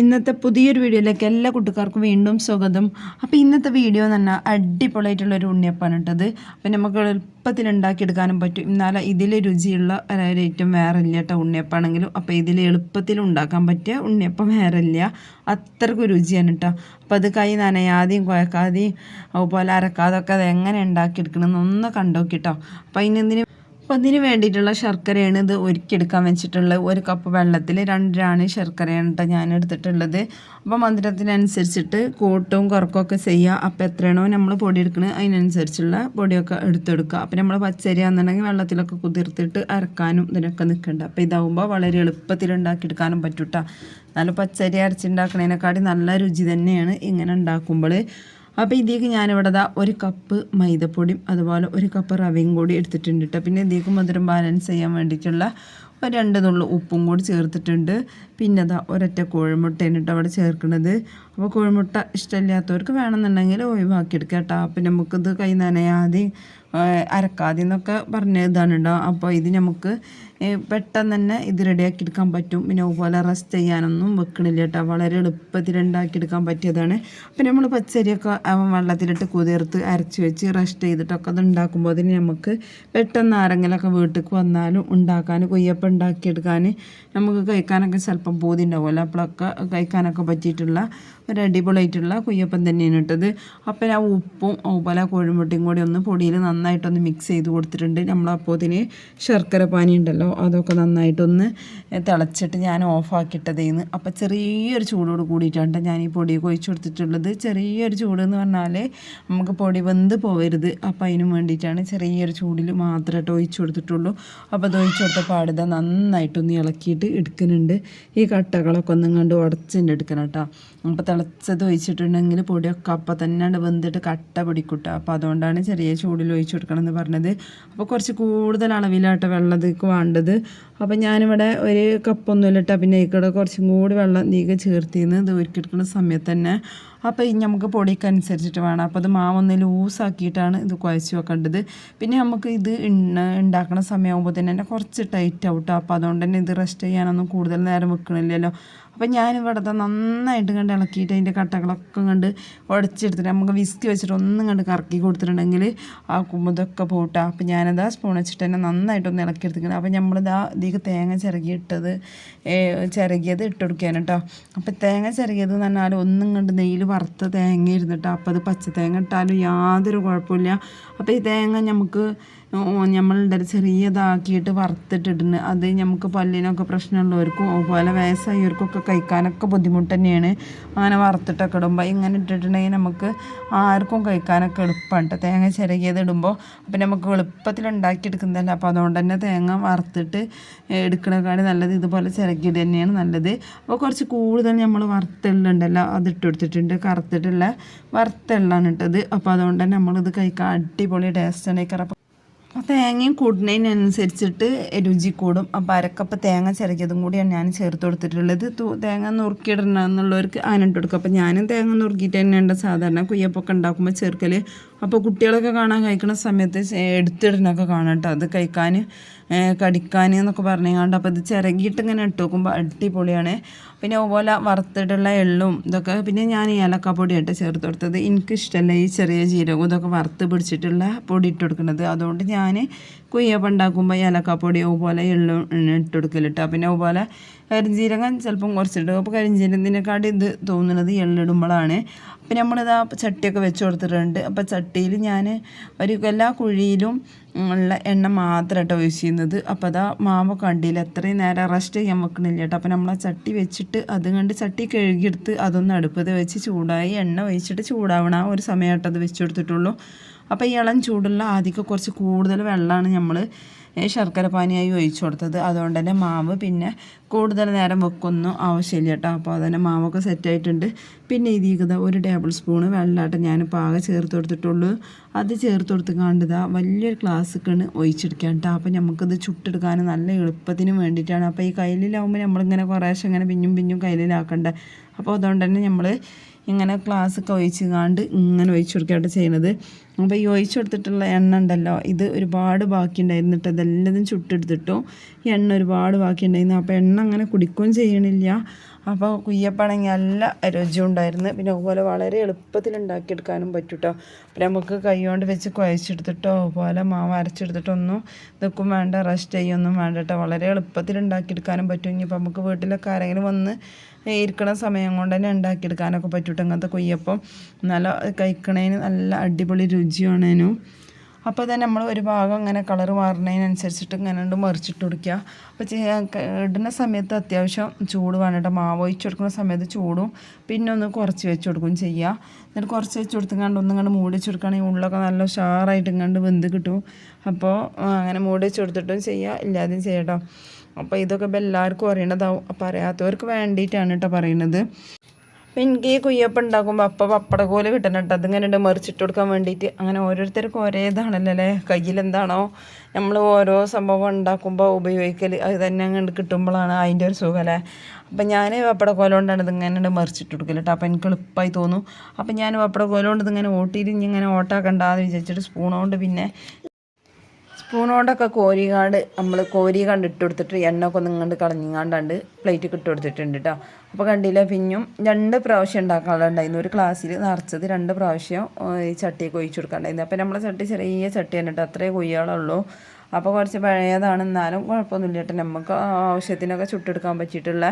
ഇന്നത്തെ പുതിയൊരു വീഡിയോയിലേക്ക് എല്ലാ കൂട്ടുകാർക്കും വീണ്ടും സ്വാഗതം. അപ്പോൾ ഇന്നത്തെ വീഡിയോ എന്ന് പറഞ്ഞാൽ അടിപൊളിയായിട്ടുള്ളൊരു ഉണ്ണിയപ്പാണ് ഇട്ടത് അപ്പം നമുക്ക് എളുപ്പത്തിൽ ഉണ്ടാക്കിയെടുക്കാനും പറ്റും. എന്നാലും ഇതിൽ രുചിയുള്ള ഒരു ഐറ്റം വേറെ ഇല്ല കേട്ടോ ഉണ്ണിയപ്പാണെങ്കിലും. അപ്പോൾ ഇതിൽ എളുപ്പത്തിൽ ഉണ്ടാക്കാൻ പറ്റിയ ഉണ്ണിയപ്പം വേറെ ഇല്ല. അത്രക്കും രുചിയാണ് കേട്ടോ. അപ്പോൾ അത് കൈ നനയാതെയും കുഴക്കാതെയും അതുപോലെ അരക്കാതെയൊക്കെ അത് എങ്ങനെ ഉണ്ടാക്കിയെടുക്കണമെന്ന് ഒന്ന് കണ്ടോക്കിട്ടോ അപ്പോൾ അതിനെന്തിന് അപ്പം അതിന് വേണ്ടിയിട്ടുള്ള ശർക്കരയാണ് ഇത് ഒരുക്കിയെടുക്കാൻ വെച്ചിട്ടുള്ളത്. ഒരു കപ്പ് വെള്ളത്തിൽ രണ്ടരാണ് ശർക്കരയാണ് കേട്ടോ ഞാൻ എടുത്തിട്ടുള്ളത്. അപ്പോൾ മധുരത്തിനനുസരിച്ചിട്ട് കുറക്കും കുറക്കൊക്കെ ചെയ്യുക അപ്പോൾ എത്രയാണോ നമ്മൾ പൊടി എടുക്കുന്നത് അതിനനുസരിച്ചുള്ള പൊടിയൊക്കെ എടുത്തെടുക്കുക. അപ്പോൾ നമ്മൾ പച്ചരി ആണെന്നുണ്ടെങ്കിൽ വെള്ളത്തിലൊക്കെ കുതിർത്തിട്ട് അരക്കാനും ഇതിനൊക്കെ നിൽക്കേണ്ട. അപ്പോൾ ഇതാവുമ്പോൾ വളരെ എളുപ്പത്തിൽ ഉണ്ടാക്കിയെടുക്കാനും പറ്റൂട്ടാ. കേട്ടോ നല്ല പച്ചരി അരച്ചുണ്ടാക്കുന്നതിനെക്കാട്ടി നല്ല രുചി തന്നെയാണ് ഇങ്ങനെ ഉണ്ടാക്കുമ്പോൾ അപ്പോൾ ഇതിലേക്ക് ഞാനിവിടെ ദാ ഒരു കപ്പ് മൈദപ്പൊടിയും അതുപോലെ ഒരു കപ്പ് റവയും കൂടി എടുത്തിട്ടുണ്ട് കേട്ടോ പിന്നെ ഇതിലേക്ക് മധുരം ബാലൻസ് ചെയ്യാൻ വേണ്ടിയിട്ടുള്ള ഒരു രണ്ട് നുള്ളു ഉപ്പും കൂടി ചേർത്തിട്ടുണ്ട്. പിന്നെ അതാ ഒരൊറ്റ കോഴിമുട്ടയാണ് കേട്ടോ അവിടെ ചേർക്കുന്നത്. അപ്പോൾ കോഴിമുട്ട ഇഷ്ടമില്ലാത്തവർക്ക് വേണമെന്നുണ്ടെങ്കിൽ ഒഴിവാക്കി എടുക്കാം കേട്ടോ അപ്പം നമുക്കിത് കൈ നനയാതെ അരക്കാതെ എന്നൊക്കെ പറഞ്ഞ ഇതാണ് കേട്ടോ അപ്പോൾ ഇത് നമുക്ക് പെട്ടെന്ന് തന്നെ ഇത് റെഡിയാക്കി എടുക്കാൻ പറ്റും. പിന്നെ അതുപോലെ റെസ്റ്റ് ചെയ്യാനൊന്നും വെക്കണില്ല കേട്ടോ. വളരെ എളുപ്പത്തിൽ ഉണ്ടാക്കിയെടുക്കാൻ പറ്റിയതാണ്. പിന്നെ നമ്മൾ പച്ചരിയൊക്കെ വെള്ളത്തിലിട്ട് കുതിർത്ത് അരച്ച് വെച്ച് റെസ്റ്റ് ചെയ്തിട്ടൊക്കെ അത് ഉണ്ടാക്കുമ്പോൾ അതിന് നമുക്ക് പെട്ടെന്ന് ആരെങ്കിലുമൊക്കെ വീട്ടിലേക്ക് വന്നാലും ഉണ്ടാക്കാൻ കൊയ്യപ്പം ഉണ്ടാക്കിയെടുക്കാൻ നമുക്ക് കഴിക്കാനൊക്കെ ചിലപ്പം പൂതി ഉണ്ടാവുമല്ലോ. അപ്പോഴൊക്കെ കഴിക്കാനൊക്കെ പറ്റിയിട്ടുള്ള ഒരു അടിപൊളിയായിട്ടുള്ള കൊയ്യപ്പം തന്നെയാണ് ഇട്ടത്. അപ്പം ആ ഉപ്പും അതുപോലെ കോഴിമുട്ടയും കൂടി ഒന്ന് പൊടിയിൽ നന്നായിട്ടൊന്ന് മിക്സ് ചെയ്ത് കൊടുത്തിട്ടുണ്ട്. നമ്മളപ്പോൾ ഇതിന് ശർക്കര പാനി ഉണ്ടല്ലോ അതൊക്കെ നന്നായിട്ടൊന്ന് തിളച്ചിട്ട് ഞാൻ ഓഫാക്കിയിട്ടതേന്ന് അപ്പോൾ ചെറിയൊരു ചൂടോട് കൂടിയിട്ടാണ് ഞാൻ ഈ പൊടി കൊഴിച്ച് കൊടുത്തിട്ടുള്ളത്. ചെറിയൊരു ചൂട് എന്ന് പറഞ്ഞാൽ നമുക്ക് പൊടി വെന്ത് പോകരുത് അപ്പം അതിന് വേണ്ടിയിട്ടാണ് ചെറിയൊരു ചൂടിൽ മാത്രമായിട്ട് ഒഴിച്ച് കൊടുത്തിട്ടുള്ളൂ. അപ്പോൾ അത് ഒഴിച്ച് കൊടുത്ത പാടുത നന്നായിട്ടൊന്ന് ഇളക്കിയിട്ട് എടുക്കുന്നുണ്ട്. ഈ കട്ടകളൊക്കെ ഒന്നും കണ്ട് ഉടച്ചിട്ട് എടുക്കണം കേട്ടോ അപ്പോൾ തിളച്ചത് ഒഴിച്ചിട്ടുണ്ടെങ്കിൽ പൊടിയൊക്കെ അപ്പം തന്നെ വെന്തിട്ട് കട്ട പിടിക്കൂട്ടോ അപ്പോൾ അതുകൊണ്ടാണ് ചെറിയ ചൂടിൽ കൊടുക്കണം എന്ന് പറഞ്ഞത്. അപ്പോൾ കുറച്ച് കൂടുതൽ അളവിലാട്ടോ വെള്ളത്തേക്ക് വേണ്ടത്. അപ്പോൾ ഞാനിവിടെ ഒരു കപ്പൊന്നുമില്ല കേട്ടോ പിന്നെ ഇതിക്കൂടെ കുറച്ചും കൂടി വെള്ളം നീക്ക് ചേർത്തിന്ന് ഇത് ഒരുക്കിയെടുക്കുന്ന സമയത്ത് തന്നെ. അപ്പോൾ ഈ നമുക്ക് പൊടിക്ക് അനുസരിച്ചിട്ട് വേണം. അപ്പോൾ അത് മാവൊന്ന് ലൂസാക്കിയിട്ടാണ് ഇത് കുഴച്ച് വെക്കേണ്ടത്. പിന്നെ നമുക്ക് ഇത് ഉണ്ടാക്കുന്ന സമയമാകുമ്പോൾ തന്നെ കുറച്ച് ടൈറ്റ് കേട്ടോ അപ്പോൾ അതുകൊണ്ട് തന്നെ ഇത് റെസ്റ്റ് ചെയ്യാനൊന്നും കൂടുതൽ നേരം വെക്കണില്ലല്ലോ. അപ്പം ഞാനിവിടുത്തെ നന്നായിട്ട് കണ്ട് ഇളക്കിയിട്ട് അതിന്റെ കട്ടകളൊക്കെ കണ്ട് ഉടച്ചെടുത്തിട്ട് നമുക്ക് വിസ്കി വെച്ചിട്ട് ഒന്നും കണ്ട് കറക്കി കൊടുത്തിട്ടുണ്ടെങ്കിൽ ആ കുമ്പതൊക്കെ പോട്ടാ. അപ്പം ഞാനത് ആ സ്പൂൺ വെച്ചിട്ട് തന്നെ നന്നായിട്ടൊന്ന് ഇളക്കിയെടുത്തിക്കണം അപ്പം നമ്മളിതാ ഇതിലേക്ക് തേങ്ങ ചിരകിയിട്ടത് ചിരകിയത് ഇട്ട് കൊടുക്കാൻ കേട്ടോ അപ്പം തേങ്ങ ചിരകിയത് എന്ന് പറഞ്ഞാൽ ഒന്നും കണ്ട് നെയ്യിൽ വറുത്ത തേങ്ങ ഇരുന്നിട്ടോ അപ്പോൾ അത് പച്ച തേങ്ങ ഇട്ടാലും യാതൊരു കുഴപ്പമില്ല അപ്പോൾ ഈ തേങ്ങ നമുക്ക് നമ്മളുടെ ചെറിയതാക്കിയിട്ട് വറുത്തിട്ടിട്ടുണ്ട് അത് നമുക്ക് പല്ലിനൊക്കെ പ്രശ്നമുള്ളവർക്കും അതുപോലെ വയസ്സായവർക്കൊക്കെ കഴിക്കാനൊക്കെ ബുദ്ധിമുട്ട് തന്നെയാണ്. അങ്ങനെ വറുത്തിട്ടൊക്കെ ഇടുമ്പോൾ ഇങ്ങനെ ഇട്ടിട്ടുണ്ടെങ്കിൽ നമുക്ക് ആർക്കും കഴിക്കാനൊക്കെ എളുപ്പമാണ് തേങ്ങ ചിരകിയത് ഇടുമ്പോൾ അപ്പം നമുക്ക് എളുപ്പത്തിൽ ഉണ്ടാക്കിയെടുക്കുന്നതല്ല. അപ്പോൾ അതുകൊണ്ട് തന്നെ തേങ്ങ വറുത്തിട്ട് എടുക്കണേക്കാണ് നല്ലത് ഇതുപോലെ ചിരകിയിട്ട് തന്നെയാണ് നല്ലത്. അപ്പോൾ കുറച്ച് കൂടുതൽ നമ്മൾ വറുത്തെള്ളുണ്ടല്ലോ അത് ഇട്ട് കൊടുത്തിട്ടുണ്ട്. കറുത്തിട്ടുള്ള വറുത്തെള്ളാണ് ഇട്ടത്. അപ്പോൾ അതുകൊണ്ട് തന്നെ നമ്മളിത് കഴിക്കാൻ അടിപൊളി ടേസ്റ്റ് ആണ് ഈ കറപ്പ് അപ്പോൾ തേങ്ങയും കൂടുന്നതിനനുസരിച്ചിട്ട് രുചി കൂടും. അപ്പോൾ അരക്കപ്പ് തേങ്ങ ചിരക്കിയതും കൂടിയാണ് ഞാൻ ചേർത്ത് കൊടുത്തിട്ടുള്ളത്. തേങ്ങ നുറുക്കിയിടണമെന്നുള്ളവർക്ക് അതിനിട്ട് കൊടുക്കും. അപ്പോൾ ഞാനും തേങ്ങ നുറുക്കിയിട്ട് തന്നെയുണ്ട്. സാധാരണ കുയ്യപ്പൊക്കെ ഉണ്ടാക്കുമ്പോൾ ചേർക്കൽ അപ്പോൾ കുട്ടികളൊക്കെ കാണാൻ കഴിക്കുന്ന സമയത്ത് എടുത്തിടണൊക്കെ കാണാം കേട്ടോ അത് കഴിക്കാൻ കടിക്കാൻ എന്നൊക്കെ പറഞ്ഞുകൊണ്ട് അപ്പോൾ ഇത് ചിരകിയിട്ട് ഇങ്ങനെ ഇട്ട് നോക്കുമ്പോൾ അടിപൊളിയാണ്. പിന്നെ അതുപോലെ വറുത്തിട്ടുള്ള എള്ളും ഇതൊക്കെ പിന്നെ ഞാൻ ഏലക്കാപ്പൊടിയായിട്ട് ചേർത്ത് കൊടുത്തത്. എനിക്കിഷ്ടമല്ല ഈ ചെറിയ ജീരകം ഇതൊക്കെ വറുത്ത് പിടിച്ചിട്ടുള്ള പൊടി ഇട്ട് കൊടുക്കുന്നത് അതുകൊണ്ട് ഞാൻ കുയ്യപ്പം ഉണ്ടാക്കുമ്പോൾ ഏലക്കാപ്പൊടി അതുപോലെ എള്ളും ഇട്ട് കൊടുക്കലിട്ടാ പിന്നെ അതുപോലെ കരിഞ്ജീരകം ചിലപ്പം കുറച്ചിട്ട് അപ്പോൾ കരിഞ്ചീരത്തിനെക്കാട്ടി ഇത് തോന്നുന്നത് എള്ളിടുമ്പോഴാണ് പിന്നെ നമ്മളിതാ ചട്ടിയൊക്കെ വെച്ച് കൊടുത്തിട്ടുണ്ട്. അപ്പോൾ ചട്ടിയിൽ ഞാൻ ഒരു എല്ലാ കുഴിയിലും ഉള്ള എണ്ണ മാത്രമായിട്ട് യൂസ് ചെയ്യുന്നത്. അപ്പോൾ അതാ മാവ് കണ്ടില്ല? എത്രയും നേരം റെസ്റ്റ് ചെയ്യാൻ വെക്കണില്ല കേട്ടോ അപ്പോൾ നമ്മൾ ആ ചട്ടി വെച്ചിട്ട് അത് കണ്ട് ചട്ടി കഴുകിയെടുത്ത് അതൊന്ന് അടുപ്പത് വെച്ച് ചൂടായി എണ്ണ ഒഴിച്ചിട്ട് ചൂടാവണ ഒരു സമയമായിട്ട് അത് വെച്ച് കൊടുത്തിട്ടുള്ളൂ. അപ്പോൾ ഈ ഇളം ചൂടുള്ള ആദ്യമൊക്കെ കുറച്ച് കൂടുതൽ വെള്ളമാണ് നമ്മൾ ശർക്കര പാനിയായി ഒഴിച്ചു കൊടുത്തത്. അതുകൊണ്ട് തന്നെ മാവ് പിന്നെ കൂടുതൽ നേരം വെക്കൊന്നും ആവശ്യമില്ല കേട്ടോ. അപ്പോൾ അതുതന്നെ മാവൊക്കെ സെറ്റായിട്ടുണ്ട് പിന്നെ ഇതിക്കത ഒരു ടേബിൾ സ്പൂണ് വെള്ളമായിട്ട് ഞാൻ പാകം ചേർത്ത് കൊടുത്തിട്ടുള്ളൂ. അത് ചേർത്ത് കൊടുത്ത് കണ്ടതാ വലിയൊരു ഗ്ലാസ്സൊക്കെയാണ് ഒഴിച്ചെടുക്കാൻ കേട്ടോ. അപ്പോൾ നമുക്കത് ചുട്ടെടുക്കാൻ നല്ല എളുപ്പത്തിന് വേണ്ടിയിട്ടാണ്. അപ്പോൾ ഈ കയ്യിലാവുമ്പോൾ നമ്മളിങ്ങനെ കുറേശ്ശെ ഇങ്ങനെ പിന്നും പിന്നും കയ്യിലാക്കണ്ടേ അപ്പോൾ അതുകൊണ്ട് തന്നെ നമ്മൾ ഇങ്ങനെ ഗ്ലാസ്സൊക്കെ ഒഴിച്ച് കാണ്ട് ഇങ്ങനെ ഒഴിച്ചു കൊടുക്കുകയാണ് ചെയ്യുന്നത് അപ്പോൾ ഈ ഒഴിച്ചു കൊടുത്തിട്ടുള്ള എണ്ണ ഉണ്ടല്ലോ ഇത് ഒരുപാട് ബാക്കി ഉണ്ടായിരുന്നിട്ട് അതെല്ലാം ചുട്ടെടുത്തിട്ടു ഈ എണ്ണ ഒരുപാട് ബാക്കി ഉണ്ടായിരുന്നു അപ്പോൾ എണ്ണ അങ്ങനെ കുടിക്കുകയും ചെയ്യണില്ല. അപ്പോൾ കുയ്യപ്പാണെങ്കിൽ നല്ല രുചി ഉണ്ടായിരുന്നു. പിന്നെ അതുപോലെ വളരെ എളുപ്പത്തിൽ ഉണ്ടാക്കിയെടുക്കാനും പറ്റും കേട്ടോ അപ്പം നമുക്ക് കൈ കൊണ്ട് വെച്ച് കുഴച്ചെടുത്തിട്ടോ അതുപോലെ മാവ് അരച്ചെടുത്തിട്ടൊന്നും നിൽക്കും വേണ്ട റെസ്റ്റ് ചെയ്യൊന്നും വേണ്ട കേട്ടോ. വളരെ എളുപ്പത്തിൽ ഉണ്ടാക്കിയെടുക്കാനും പറ്റും. ഇനിയിപ്പോൾ നമുക്ക് വീട്ടിലൊക്കെ ആരെങ്കിലും വന്ന് ഇരിക്കണ സമയം കൊണ്ട് തന്നെ ഉണ്ടാക്കിയെടുക്കാനൊക്കെ പറ്റൂട്ടോ അങ്ങനത്തെ കുയ്യപ്പം. നല്ല കഴിക്കണേന് നല്ല അടിപൊളി രുചിയാണേനും. അപ്പോൾ തന്നെ നമ്മൾ ഒരു ഭാഗം അങ്ങനെ കളർ മാറുന്നതിനനുസരിച്ചിട്ട് ഇങ്ങനെ ഉണ്ട് മറിച്ചിട്ട് കൊടുക്കുക അപ്പോൾ ഇടുന്ന സമയത്ത് അത്യാവശ്യം ചൂട് വേണം കേട്ടോ. മാവ് ഒഴിച്ച് കൊടുക്കുന്ന സമയത്ത് ചൂടും. പിന്നെ ഒന്ന് കുറച്ച് വെച്ച് കൊടുക്കും ചെയ്യുക എന്നിട്ട് കുറച്ച് വെച്ച് കൊടുത്തുകൊണ്ട് ഒന്ന് കണ്ട് മൂടി വെച്ച് കൊടുക്കുകയാണെങ്കിൽ ഉള്ളൊക്കെ നല്ല ഉഷാറായിട്ട് ഇങ്ങോട്ട് വെന്ത് കിട്ടും. അപ്പോൾ അങ്ങനെ മൂടി വെച്ച് കൊടുത്തിട്ടും ചെയ്യുക ഇല്ലാതെയും ചെയ്യട്ടോ അപ്പോൾ ഇതൊക്കെ ഇപ്പോൾ എല്ലാവർക്കും അറിയണതാവും. അപ്പോൾ അറിയാത്തവർക്ക് വേണ്ടിയിട്ടാണ് കേട്ടോ പറയുന്നത്. എനിക്ക് ഈ കുയ്യപ്പം ഉണ്ടാക്കുമ്പോൾ അപ്പം പപ്പട കോൽ കിട്ടണം കേട്ടോ അതിങ്ങനെ മറിച്ചിട്ട് കൊടുക്കാൻ വേണ്ടിയിട്ട് അങ്ങനെ ഓരോരുത്തർക്കും ഒരേ ഇതാണല്ലോ അല്ലേ? കയ്യിലെന്താണോ നമ്മൾ ഓരോ സംഭവം ഉണ്ടാക്കുമ്പോൾ ഉപയോഗിക്കൽ അത് തന്നെ അങ്ങോട്ട് കിട്ടുമ്പോഴാണ് അതിന്റെ ഒരു സുഖം അല്ലേ? അപ്പം ഞാൻ പപ്പട കോല കൊണ്ടാണ് ഇതിങ്ങനെ മറിച്ചിട്ട് കൊടുക്കൽ കേട്ടോ അപ്പം എനിക്ക് എളുപ്പമായി തോന്നും. അപ്പം ഞാൻ പപ്പട കോല കൊണ്ട് ഇതിങ്ങനെ ഓട്ടിയിട്ട് ഇങ്ങനെ ഓട്ടാക്കണ്ടാന്ന് വിചാരിച്ചിട്ട് സ്പൂൺ കൊണ്ട് പിന്നെ സ്പൂണോണ്ടൊക്കെ കോരികാണ്ട് നമ്മൾ കോരി കണ്ട് ഇട്ട് കൊടുത്തിട്ട് എണ്ണ ഒക്കെ നിങ്ങണ്ട് കളഞ്ഞിങ്ങാണ്ടാണ്ട് പ്ലേറ്റ് ഇട്ട് കൊടുത്തിട്ടുണ്ട് കേട്ടോ അപ്പോൾ കണ്ടില്ല പിന്നും രണ്ട് പ്രാവശ്യം ഉണ്ടാക്കാനുണ്ടായിരുന്നു ഒരു ക്ലാസ്സിൽ നിറച്ചത് രണ്ട് പ്രാവശ്യം ഈ ചട്ടിയൊക്കെ ഒഴിച്ചു കൊടുക്കാണ്ടായിരുന്നു അപ്പോൾ നമ്മളെ ചട്ടി ചെറിയ ചട്ടി കേട്ടോ അത്രേ കൊയ്യാളുള്ളൂ അപ്പോൾ കുറച്ച് പഴയതാണ് എന്നാലും കുഴപ്പമൊന്നുമില്ല കേട്ടോ നമുക്ക് ആവശ്യത്തിനൊക്കെ ചുട്ടെടുക്കാൻ പറ്റിയിട്ടുള്ള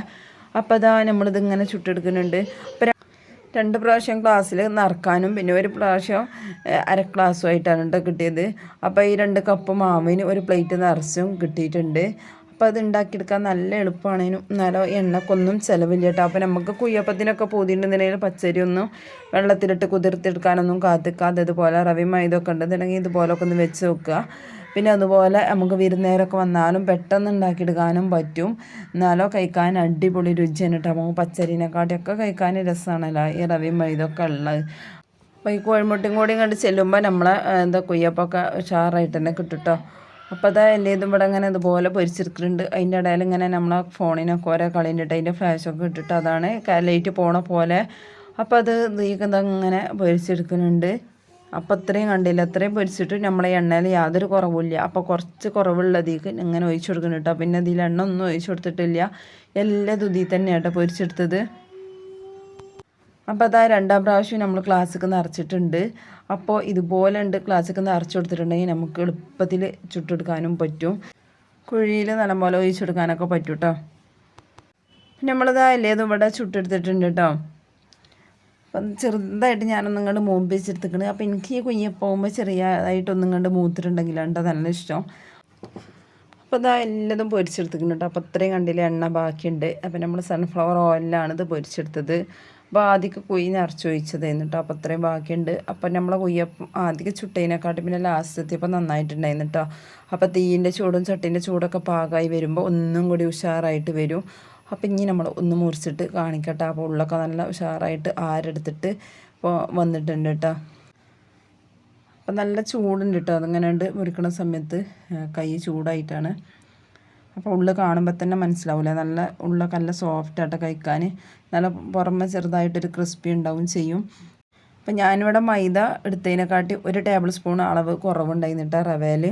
അപ്പോൾ അതാ നമ്മളിതിങ്ങനെ ചുട്ടെടുക്കുന്നുണ്ട്. അപ്പോൾ രണ്ട് പ്രാവശ്യം ക്ലാസ്സിൽ നിറക്കാനും പിന്നെ ഒരു പ്രാവശ്യം അര ക്ലാസ്സുമായിട്ടാണ് കേട്ടോ കിട്ടിയത്. അപ്പോൾ ഈ രണ്ട് കപ്പ് മാവിന് ഒരു പ്ലേറ്റ് നിറച്ചും കിട്ടിയിട്ടുണ്ട്. അപ്പോൾ അത് ഉണ്ടാക്കിയെടുക്കാൻ നല്ല എളുപ്പമാണേനും. നല്ല എണ്ണക്കൊന്നും ചിലവില്ല കേട്ടോ അപ്പോൾ നമുക്ക് കുയ്യപ്പത്തിനൊക്കെ പൂതിയിട്ടുണ്ടെന്നുണ്ടെങ്കിൽ പച്ചരി ഒന്നും വെള്ളത്തിലിട്ട് കുതിർത്തെടുക്കാനൊന്നും കാത്തിക്കാതെ അതുപോലെ റവി മൈദൊക്കെ ഉണ്ടെന്നുണ്ടെങ്കിൽ ഇതുപോലൊക്കെ ഒന്ന് വെച്ച് നോക്കുക. പിന്നെ അതുപോലെ നമുക്ക് വിരുന്നേരൊക്കെ വന്നാലും പെട്ടെന്ന് ഉണ്ടാക്കിയെടുക്കാനും പറ്റും. എന്നാലോ കഴിക്കാൻ അടിപൊളി രുചിയാണ് കേട്ടോ നമുക്ക് പച്ചരിനെക്കാട്ടിയൊക്കെ കഴിക്കാൻ രസമാണല്ലോ ഈ റവിയും മൈദൊക്കെ ഉള്ളത്. അപ്പോൾ ഈ കോഴിമുട്ടയും കൂടിയും കണ്ട് ചെല്ലുമ്പോൾ നമ്മളെ എന്താ കുയ്യപ്പൊക്കെ ഉഷാറായിട്ട് തന്നെ കിട്ടും കേട്ടോ അപ്പോൾ അതാ എന്റെ ഇതും ഇവിടെ ഇങ്ങനെ ഇതുപോലെ പൊരിച്ചെടുക്കുന്നുണ്ട് അതിന്റെ ഇടയിൽ ഇങ്ങനെ നമ്മളെ ഫോണിനൊക്കെ ഓരോ കളിണ്ടിട്ട് അതിന്റെ ഫ്ലാഷൊക്കെ ഇട്ടിട്ട് അതാണ് ലൈറ്റ് പോണ പോലെ. അപ്പോൾ അത് ഇങ്ങനെ പൊരിച്ചെടുക്കുന്നുണ്ട് അപ്പോൾ അത്രയും കണ്ടില്ല. അത്രയും പൊരിച്ചിട്ട് നമ്മളെ എണ്ണയിൽ യാതൊരു കുറവില്ല അപ്പോൾ കുറച്ച് കുറവുള്ളതിക്ക് ഇങ്ങനെ ഒഴിച്ചു കൊടുക്കണം കേട്ടോ. പിന്നെ ഇതിൽ എണ്ണ ഒന്നും ഒഴിച്ചു കൊടുത്തിട്ടില്ല. എല്ലാ തന്നെ തന്നെയാട്ടോ പൊരിച്ചെടുത്തത്. അപ്പോൾ അതാ രണ്ടാം പ്രാവശ്യം നമ്മൾ ക്ലാസ്സിക്ക് നിറച്ചിട്ടുണ്ട്. അപ്പോൾ ഇതുപോലെ ഉണ്ട് ക്ലാസ്സിക്ക് നിറച്ച് കൊടുത്തിട്ടുണ്ടെങ്കിൽ നമുക്ക് എളുപ്പത്തിൽ ചുട്ടെടുക്കാനും പറ്റും. കുഴിയിൽ നല്ലപോലെ ഒഴിച്ചെടുക്കാനൊക്കെ പറ്റും കേട്ടോ. നമ്മളിതാ അല്ലേ ഇവിടെ ചുട്ടെടുത്തിട്ടുണ്ട് കേട്ടോ. അപ്പം ചെറുതായിട്ട് ഞാനൊന്നും കണ്ട് മൂപ്പിച്ചെടുത്തിക്കണ് അപ്പം എനിക്ക് ഈ കുഞ്ഞിൽ പോകുമ്പോൾ ചെറിയതായിട്ടൊന്നും കണ്ട്? മൂത്തിട്ടുണ്ടെങ്കിലാണ് നല്ല ഇഷ്ടം. അപ്പോൾ ഇതാ എല്ലാതും പൊരിച്ചെടുത്തിക്കണം കേട്ടോ. അപ്പോൾ അത്രയും കണ്ടില്ല എണ്ണ ബാക്കിയുണ്ട്. അപ്പോൾ നമ്മൾ സൺഫ്ലവർ ഓയിലാണ് ഇത് പൊരിച്ചെടുത്തത്. അപ്പോൾ ആദ്യമൊക്കെ കുയി നിറച്ച് ഒഴിച്ചതായിരുന്നു കേട്ടോ. അപ്പോൾ അത്രയും ബാക്കിയുണ്ട്. അപ്പോൾ നമ്മളെ കുയ്യ ആദ്യമൊക്കെ ചുട്ടതിനെക്കാട്ടും പിന്നെ ലാസ്റ്റ് എത്തിയപ്പോൾ നന്നായിട്ടുണ്ടായിരുന്നു കേട്ടോ. അപ്പോൾ തീയിന്റെ ചൂടും ചട്ടീന്റെ ചൂടൊക്കെ പാകമായി വരുമ്പോൾ ഒന്നും കൂടി ഉഷാറായിട്ട് വരും. അപ്പം ഇനി നമ്മൾ ഒന്ന് മുറിച്ചിട്ട് കാണിക്കട്ടെ. അപ്പോൾ ഉള്ളൊക്കെ നല്ല ഉഷാറായിട്ട് ആരെടുത്തിട്ട് ഇപ്പോൾ വന്നിട്ടുണ്ട് കേട്ടോ അപ്പം നല്ല ചൂടുണ്ട് കേട്ടോ അതിങ്ങനെ ഉണ്ട് മുറിക്കണ സമയത്ത് കൈ ചൂടായിട്ടാണ്. അപ്പോൾ ഉള്ളു കാണുമ്പോൾ തന്നെ മനസ്സിലാവില്ല നല്ല ഉള്ളൊക്കെ നല്ല സോഫ്റ്റ് ആയിട്ട് കഴിക്കാൻ നല്ല പുറമെ ചെറുതായിട്ടൊരു ക്രിസ്പി ഉണ്ടാവും ചെയ്യും. അപ്പം ഞാനിവിടെ മൈദ എടുത്തതിനെക്കാട്ടി ഒരു ടേബിൾ സ്പൂൺ അളവ് കുറവുണ്ടായിരുന്നിട്ട് റവയിൽ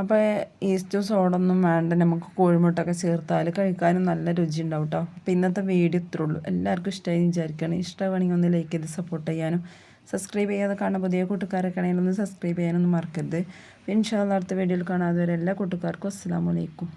അപ്പോൾ ഈസ്റ്റ് സോഡൊന്നും വേണ്ട. നമുക്ക് കോഴിമുട്ടൊക്കെ ചേർത്താൽ കഴിക്കാനും നല്ല രുചി ഉണ്ടാവും കേട്ടോ അപ്പോൾ ഇന്നത്തെ വീഡിയോ ഇത്രേ ഉള്ളൂ. എല്ലാവർക്കും ഇഷ്ടമായി വിചാരിക്കുകയാണ്. ഇഷ്ടമാണെങ്കിൽ ഒന്ന് ലൈക്ക് ചെയ്ത് സപ്പോർട്ട് ചെയ്യാനും സബ്സ്ക്രൈബ് ചെയ്യാതെ കാണുന്ന പുതിയ കൂട്ടുകാരൊക്കെ ആണെങ്കിൽ ഒന്ന് സബ്സ്ക്രൈബ് ചെയ്യാനൊന്നും മറക്കരുത്. ഇൻഷാല്ല അടുത്ത വീഡിയോയിൽ കാണാതെ വരെ എല്ലാ കൂട്ടുകാർക്കും അസ്സാം വലൈക്കും